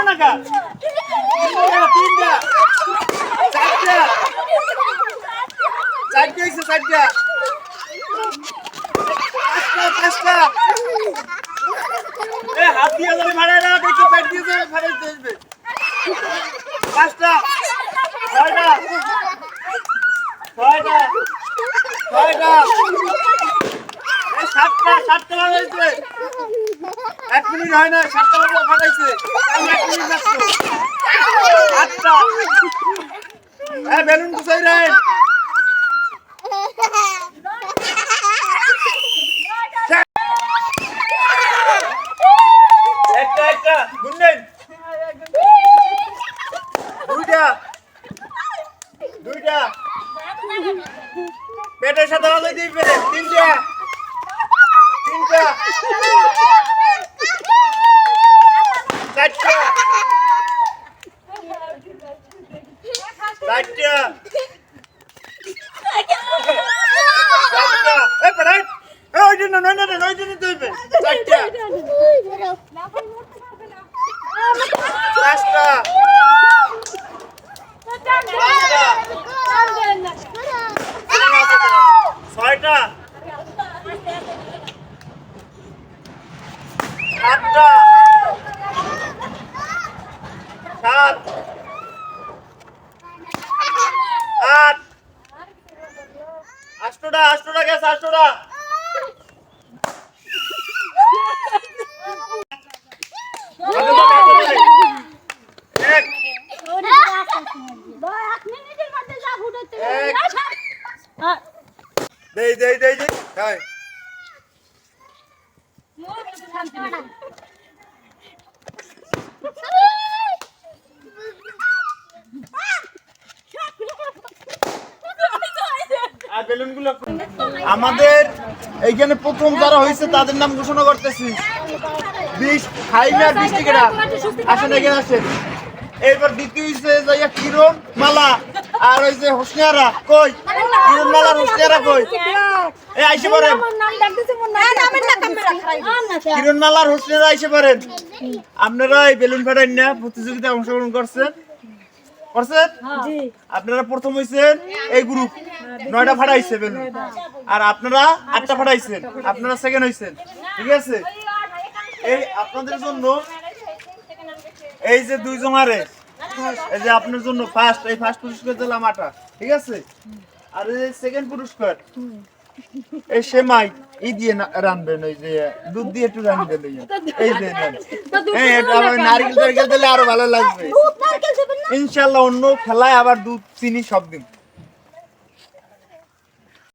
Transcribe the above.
তিনটা তিনটা চারটা চারটা এ হাত দিয়ে যাবে ভাড়ায় দিয়ে যাবে ভাড়ায় মিনিট হয় না, সাতটা লাগা ফাটাইছে। একটা একটা। গুন্ডেন দুইটা। দুইটা। পেটের সাথে দিবে তিনটা। তিনটা চারটা চারটা চারটা এই পড়াই। ওই জন্য নয় না নয় জন্য দিবে আটটা সাত। আট। আষ্টটা আষ্টটা গেছে আষ্টটা। দেই দেই দেই দেই। বেলুনগুলো আমাদের এইখানে প্রথম যারা হয়েছে, তাদের নাম ঘোষণা করতেছি। বিশ আসেন, এখানে আসেন। এরপর দ্বিতীয় হয়েছে যাইয়া কিরণ মালা। আর ওই যে হোসনিয়ারা কই? কিরণ মালার হোসনিয়ারা কই? এই আইসে পারেন কিরণ মালার হোসনিয়ারা আইসে পারেন আপনারা এই বেলুন ফাটাইন না প্রতিযোগিতায় অংশগ্রহণ করছেন? করছেন আপনারা প্রথম হইছেন এই গ্রুপ নয়টা ফাটাইছে বেলুন। আর আপনারা আটটা ফাটাইছেন। আপনারা সেকেন্ড হইছেন। ঠিক আছে? এই আপনাদের জন্য এই যে দুই জমারে এই যে আপনার জন্য ফার্স্ট এই ফার্স্ট পুরস্কার দিলাম আটা ঠিক আছে? আর এই সেকেন্ড পুরস্কার এই সেমাই ই দিয়ে রানবেন ওই যে দুধ দিয়ে একটু রানবেন এই যে। এই দেন এই নারকেল টারকেল দিলে আরও ভালো লাগবে। ইনশাআল্লাহ অন্য খেলায় আবার দুধ চিনি সব দিন।